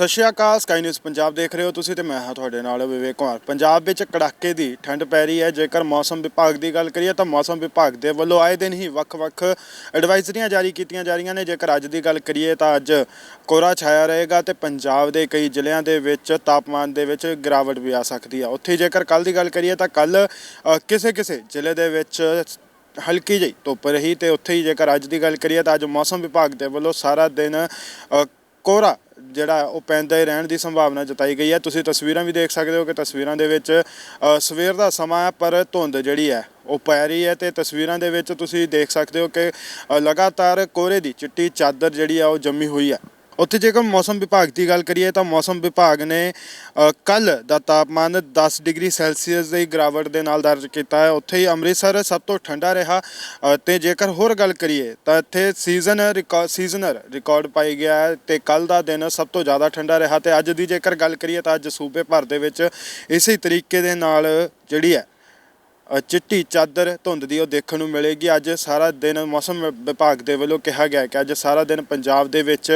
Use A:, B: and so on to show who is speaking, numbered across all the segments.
A: ਸਤਿ ਸ਼੍ਰੀ ਅਕਾਲ ਸਕਾਈ ਨਿਊਜ਼ ਪੰਜਾਬ ਦੇਖ ਰਹੇ ਹੋ ਤੁਸੀਂ ਤੇ ਮੈਂ ਹਾਂ ਤੁਹਾਡੇ ਨਾਲ ਵਿਵੇਕ ਕੁਮਾਰ। ਪੰਜਾਬ ਵਿੱਚ ਕੜਾਕੇ ਦੀ ਠੰਡ ਪੈ ਰਹੀ ਹੈ। ਜੇਕਰ ਮੌਸਮ ਵਿਭਾਗ ਦੀ ਗੱਲ ਕਰੀਏ ਤਾਂ ਮੌਸਮ ਵਿਭਾਗ ਦੇ ਵੱਲੋਂ ਆਏ ਦਿਨ ਹੀ ਵੱਖ-ਵੱਖ ਐਡਵਾਈਜ਼ਰੀਆਂ ਜਾਰੀ ਕੀਤੀਆਂ ਜਾ ਰਹੀਆਂ ਨੇ। ਜੇਕਰ ਅੱਜ ਦੀ ਗੱਲ ਕਰੀਏ ਤਾਂ ਅੱਜ ਕੋਰਾ ਛਾਇਆ ਰਹੇਗਾ ਤੇ ਪੰਜਾਬ ਦੇ ਕਈ ਜ਼ਿਲ੍ਹਿਆਂ ਦੇ ਵਿੱਚ ਤਾਪਮਾਨ ਦੇ ਵਿੱਚ ਗਿਰਾਵਟ ਵੀ ਆ ਸਕਦੀ ਹੈ ਉੱਥੇ ਜੇਕਰ ਕੱਲ ਦੀ ਗੱਲ ਕਰੀਏ ਤਾਂ ਕੱਲ ਕਿਸੇ ਕਿਸੇ ਜ਼ਿਲ੍ਹੇ ਦੇ ਵਿੱਚ ਹਲਕੀ ਜਿਹੀ ਧੁੱਪ ਰਹੀ ਤੇ ਉੱਥੇ ਹੀ ਜੇਕਰ ਅੱਜ ਦੀ ਗੱਲ ਕਰੀਏ ਤਾਂ ਅੱਜ ਮੌਸਮ ਵਿਭਾਗ ਦੇ ਵੱਲੋਂ ਸਾਰਾ ਦਿਨ ਅ, ਕੋਹਰਾ ਜਿਹੜਾ ਉਹ ਪੈਂਦਾ ਹੀ ਰਹਿਣ ਦੀ ਸੰਭਾਵਨਾ ਜਤਾਈ ਗਈ ਹੈ। ਤੁਸੀਂ ਤਸਵੀਰਾਂ ਵੀ ਦੇਖ ਸਕਦੇ ਹੋ ਕਿ ਤਸਵੀਰਾਂ ਦੇ ਵਿੱਚ ਸਵੇਰ ਦਾ ਸਮਾਂ ਹੈ, ਪਰ ਧੁੰਦ ਜਿਹੜੀ ਹੈ, ਉਹ ਪੈ ਰਹੀ ਹੈ ਤੇ ਤਸਵੀਰਾਂ ਦੇ ਵਿੱਚ ਤੁਸੀਂ ਦੇਖ ਸਕਦੇ ਹੋ ਕਿ ਲਗਾਤਾਰ ਕੋਹਰੇ ਦੀ ਚਿੱਟੀ ਚਾਦਰ ਜਿਹੜੀ ਆ, ਉਹ ਜੰਮੀ ਹੋਈ ਹੈ। ਉੱਥੇ ਜੇਕਰ ਮੌਸਮ ਵਿਭਾਗ ਦੀ ਗੱਲ ਕਰੀਏ ਤਾਂ ਮੌਸਮ ਵਿਭਾਗ ਨੇ ਕੱਲ ਦਾ ਤਾਪਮਾਨ 10 ਡਿਗਰੀ ਸੈਲਸੀਅਸ ਦੀ ਗਿਰਾਵਟ ਦੇ ਨਾਲ ਦਰਜ ਕੀਤਾ ਹੈ। ਉੱਥੇ ਹੀ ਅੰਮ੍ਰਿਤਸਰ ਸਭ ਤੋਂ ਠੰਡਾ ਰਿਹਾ ਅ, ਤੇ ਜੇਕਰ ਹੋਰ ਗੱਲ ਕਰੀਏ ਤਾਂ ਇੱਥੇ ਸੀਜ਼ਨ ਰਿਕਾਰਡ ਸੀਜ਼ਨਰ ਰਿਕਾਰਡ ਪਾਈ ਗਿਆ ਹੈ ਤੇ ਕੱਲ ਦਾ ਦਿਨ ਸਭ ਤੋਂ ਜ਼ਿਆਦਾ ਠੰਡਾ ਰਿਹਾ ਤੇ ਅੱਜ ਦੀ ਜੇਕਰ ਗੱਲ ਕਰੀਏ ਤਾਂ ਅੱਜ ਸੂਬੇ ਭਰ ਦੇ ਵਿੱਚ ਇਸੇ ਤਰੀਕੇ ਦੇ ਨਾਲ ਜਿਹੜੀ ਹੈ ਚਿੱਟੀ ਚਾਦਰ ਧੁੰਦ ਦੀ ਉਹ ਦੇਖਣ ਨੂੰ ਮਿਲੇਗੀ। ਅੱਜ ਸਾਰਾ ਦਿਨ ਮੌਸਮ ਵਿਭਾਗ ਦੇ ਵੱਲੋਂ ਕਿਹਾ ਗਿਆ ਕਿ ਅੱਜ ਸਾਰਾ ਦਿਨ ਪੰਜਾਬ ਦੇ ਵਿੱਚ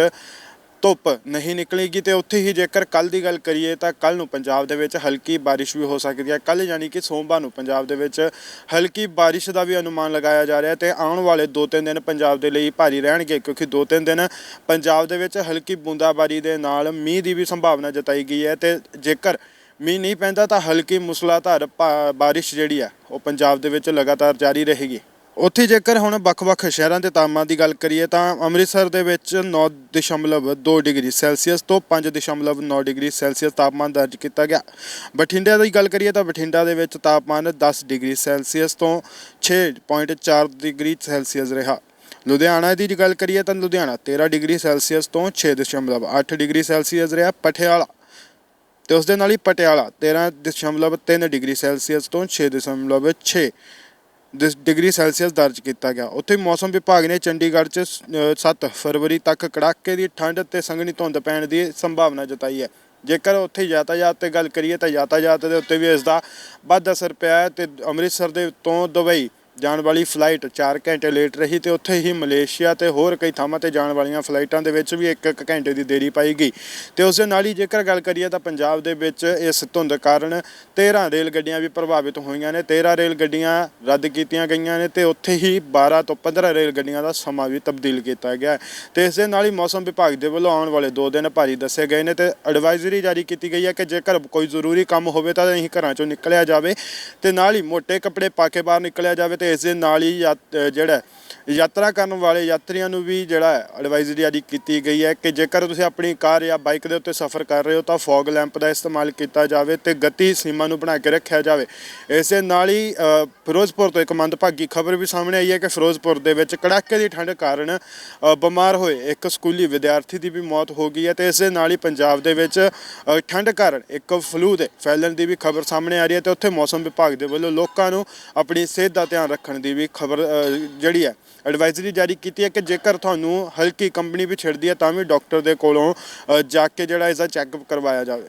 A: ਧੁੱਪ ਨਹੀਂ ਨਿਕਲੇਗੀ ਤੇ ਉੱਥੇ ਹੀ ਜੇਕਰ ਕੱਲ ਦੀ ਗੱਲ ਕਰੀਏ ਤਾਂ ਕੱਲ ਨੂੰ ਪੰਜਾਬ ਦੇ ਵਿੱਚ ਹਲਕੀ ਬਾਰਿਸ਼ ਵੀ ਹੋ ਸਕਦੀ ਹੈ। ਕੱਲ ਯਾਨੀ ਕਿ ਸੋਮਵਾਰ ਨੂੰ ਪੰਜਾਬ ਦੇ ਵਿੱਚ ਹਲਕੀ ਬਾਰਿਸ਼ ਦਾ ਵੀ ਅਨੁਮਾਨ ਲਗਾਇਆ ਜਾ ਰਿਹਾ ਹੈ ਤੇ ਆਉਣ ਵਾਲੇ 2-3 ਦਿਨ ਪੰਜਾਬ ਦੇ ਲਈ ਭਾਰੀ ਰਹਿਣਗੇ ਕਿਉਂਕਿ 2-3 ਦਿਨ ਪੰਜਾਬ ਦੇ ਵਿੱਚ ਹਲਕੀ ਬੂੰਦਾਬਾਰੀ ਦੇ ਨਾਲ ਮੀਂਹ ਦੀ ਵੀ ਸੰਭਾਵਨਾ ਜਤਾਈ ਗਈ ਹੈ ਤੇ ਜੇਕਰ ਮੀਂਹ ਨਹੀਂ ਪੈਂਦਾ ਤਾਂ ਹਲਕੀ ਮੁਸਲਾਧਾਰ ਭਾ- ਬਾਰਿਸ਼ ਜਿਹੜੀ ਆ ਉਹ ਪੰਜਾਬ ਦੇ ਵਿੱਚ ਲਗਾਤਾਰ ਜਾਰੀ ਰਹੇਗੀ। ਉੱਥੇ ਜੇਕਰ ਹੁਣ ਵੱਖ-ਵੱਖ ਸ਼ਹਿਰਾਂ ਦੇ ਤਾਪਮਾਨ ਦੀ ਗੱਲ ਕਰੀਏ ਤਾਂ ਅੰਮ੍ਰਿਤਸਰ ਦੇ ਵਿੱਚ 9.2 ਡਿਗਰੀ ਸੈਲਸੀਅਸ ਤੋਂ 5.9 ਡਿਗਰੀ ਸੈਲਸੀਅਸ ਤਾਪਮਾਨ ਦਰਜ ਕੀਤਾ ਗਿਆ। ਬਠਿੰਡਾ ਦੀ ਗੱਲ ਕਰੀਏ ਤਾਂ ਬਠਿੰਡਾ ਦੇ ਵਿੱਚ ਤਾਪਮਾਨ 10 ਡਿਗਰੀ ਸੈਲਸੀਅਸ ਤੋਂ 6.4 ਡਿਗਰੀ ਸੈਲਸੀਅਸ ਰਿਹਾ। ਲੁਧਿਆਣਾ ਦੀ ਗੱਲ ਕਰੀਏ ਤਾਂ ਲੁਧਿਆਣਾ 13 ਡਿਗਰੀ ਸੈਲਸੀਅਸ ਤੋਂ 6.8 ਡਿਗਰੀ ਸੈਲਸੀਅਸ ਰਿਹਾ। ਪਟਿਆਲਾ ਤੇ ਉਸ ਦੇ ਨਾਲ ਹੀ ਪਟਿਆਲਾ 13.3 ਡਿਗਰੀ ਸੈਲਸੀਅਸ ਤੋਂ 6.6 ਦਿਸ ਡਿਗਰੀ ਸੈਲਸੀਅਸ ਦਰਜ ਕੀਤਾ ਗਿਆ। ਉੱਥੇ ਮੌਸਮ ਵਿਭਾਗ ਨੇ ਚੰਡੀਗੜ੍ਹ 'ਚ 7 ਫਰਵਰੀ ਤੱਕ ਕੜਾਕੇ ਦੀ ਠੰਡ ਤੇ ਸੰਘਣੀ ਧੁੰਦ ਪੈਣ ਦੀ ਸੰਭਾਵਨਾ ਜਤਾਈ ਹੈ। ਜੇਕਰ ਉੱਥੇ ਯਾਤਾਯਾਤ ਤੇ ਗੱਲ ਕਰੀਏ ਤਾਂ ਯਾਤਾਯਾਤ ਦੇ ਉੱਤੇ ਵੀ ਇਸ ਦਾ ਵੱਧ ਅਸਰ ਪਿਆ ਹੈ ਤੇ ਅੰਮ੍ਰਿਤਸਰ ਦੇ ਤੋਂ ਦੁਬਈ ਜਾਣ ਵਾਲੀ ਫਲਾਈਟ 4 ਘੰਟੇ ਲੇਟ ਰਹੀ ਤੇ ਉੱਥੇ ਹੀ ਮਲੇਸ਼ੀਆ ਤੇ ਹੋਰ ਕਈ ਥਾਵਾਂ ਤੇ ਜਾਣ ਵਾਲੀਆਂ ਫਲਾਈਟਾਂ ਦੇ ਵਿੱਚ ਵੀ 1-1 ਘੰਟੇ ਦੀ ਦੇਰੀ ਪਾਈ ਗਈ। ਤੇ ਉਸ ਦੇ ਨਾਲ ਹੀ ਜੇਕਰ ਗੱਲ ਕਰੀਏ ਤਾਂ ਪੰਜਾਬ ਦੇ ਵਿੱਚ ਇਸ ਧੁੰਦ ਕਾਰਨ 13 ਰੇਲ ਗੱਡੀਆਂ ਵੀ ਪ੍ਰਭਾਵਿਤ ਹੋਈਆਂ ਨੇ। 13 ਰੇਲ ਗੱਡੀਆਂ ਰੱਦ ਕੀਤੀਆਂ ਗਈਆਂ ਨੇ ਤੇ ਉੱਥੇ ਹੀ 12 ਤੋਂ 15 ਰੇਲ ਗੱਡੀਆਂ ਦਾ ਸਮਾਂ ਵੀ ਤਬਦੀਲ ਕੀਤਾ ਗਿਆ ਹੈ। ਤੇ ਇਸ ਦੇ ਨਾਲ ਹੀ ਮੌਸਮ ਵਿਭਾਗ ਦੇ ਵੱਲੋਂ ਆਉਣ ਵਾਲੇ 2 ਦਿਨ ਭਾਰੀ ਦੱਸੇ ਗਏ ਨੇ ਤੇ ਐਡਵਾਈਜ਼ਰੀ ਜਾਰੀ ਕੀਤੀ ਗਈ ਹੈ ਕਿ ਜੇਕਰ ਕੋਈ ਜ਼ਰੂਰੀ ਕੰਮ ਹੋਵੇ ਤਾਂ ਅਸੀਂ ਘਰਾਂ ਚੋਂ ਨਿਕਲਿਆ ਜਾਵੇ ਤੇ ਨਾਲ ਹੀ ਮੋٹے ਕੱਪੜੇ ਪਾ ਕੇ ਬਾਹਰ ਨਿਕਲਿਆ ਜਾਵੇ ਤੇ ਇਸ ਦੇ ਨਾਲ ਹੀ ਯਾਤ- ਜਿਹੜਾ ਯਾਤਰਾ ਕਰਨ ਵਾਲੇ ਯਾਤਰੀਆਂ ਨੂੰ ਵੀ ਜਿਹੜਾ ਐਡਵਾਈਜ਼ਰੀ ਜਾਰੀ ਕੀਤੀ ਗਈ ਹੈ ਕਿ ਜੇਕਰ ਤੁਸੀਂ ਆਪਣੀ ਕਾਰ ਜਾਂ ਬਾਈਕ ਦੇ ਉੱਤੇ ਸਫ਼ਰ ਕਰ ਰਹੇ ਹੋ ਤਾਂ ਫੌਗ ਲੈਂਪ ਦਾ ਇਸਤੇਮਾਲ ਕੀਤਾ ਜਾਵੇ ਤੇ ਗਤੀ ਸੀਮਾ ਨੂੰ ਬਣਾ ਕੇ ਰੱਖਿਆ ਜਾਵੇ। ਇਸੇ ਨਾਲ ਹੀ ਫਿਰੋਜ਼ਪੁਰ ਤੋਂ ਇੱਕ ਮੰਦਭਾਗੀ ਖਬਰ ਵੀ ਸਾਹਮਣੇ ਆਈ ਹੈ ਕਿ ਫਿਰੋਜ਼ਪੁਰ ਦੇ ਵਿੱਚ ਕੜਾਕੇ ਦੀ ਠੰਡ ਕਾਰਨ ਬਿਮਾਰ ਹੋਏ ਇੱਕ ਸਕੂਲੀ ਵਿਦਿਆਰਥੀ ਦੀ ਵੀ ਮੌਤ ਹੋ ਗਈ ਹੈ ਤੇ ਇਸ ਦੇ ਨਾਲ ਹੀ ਪੰਜਾਬ ਦੇ ਵਿੱਚ ਠੰਡ ਕਾਰਨ ਇੱਕ ਫਲੂ ਦੇ ਫੈਲਣ ਦੀ ਵੀ ਖਬਰ ਸਾਹਮਣੇ ਆ ਰਹੀ ਹੈ ਤੇ ਉੱਥੇ ਮੌਸਮ ਵਿਭਾਗ ਦੇ ਵੱਲੋਂ ਲੋਕਾਂ ਨੂੰ ਆਪਣੀ ਸਿਹਤ ਦਾ ਧਿਆਨ ਰੱਖਣ ਦੀ ਵੀ ਖਬਰ ਜਿਹੜੀ ਹੈ ਐਡਵਾਈਜ਼ਰੀ ਜਾਰੀ ਕੀਤੀ ਹੈ ਕਿ ਜੇਕਰ ਤੁਹਾਨੂੰ ਹਲਕੀ ਕੰਪਨੀ ਵੀ ਛਿੜਦੀ ਹੈ ਤਾਂ ਵੀ ਡਾਕਟਰ ਦੇ ਕੋਲੋਂ ਅ, ਜਾ ਕੇ ਜਿਹੜਾ ਇਸਦਾ ਚੈੱਕਅਪ ਕਰਵਾਇਆ ਜਾਵੇ।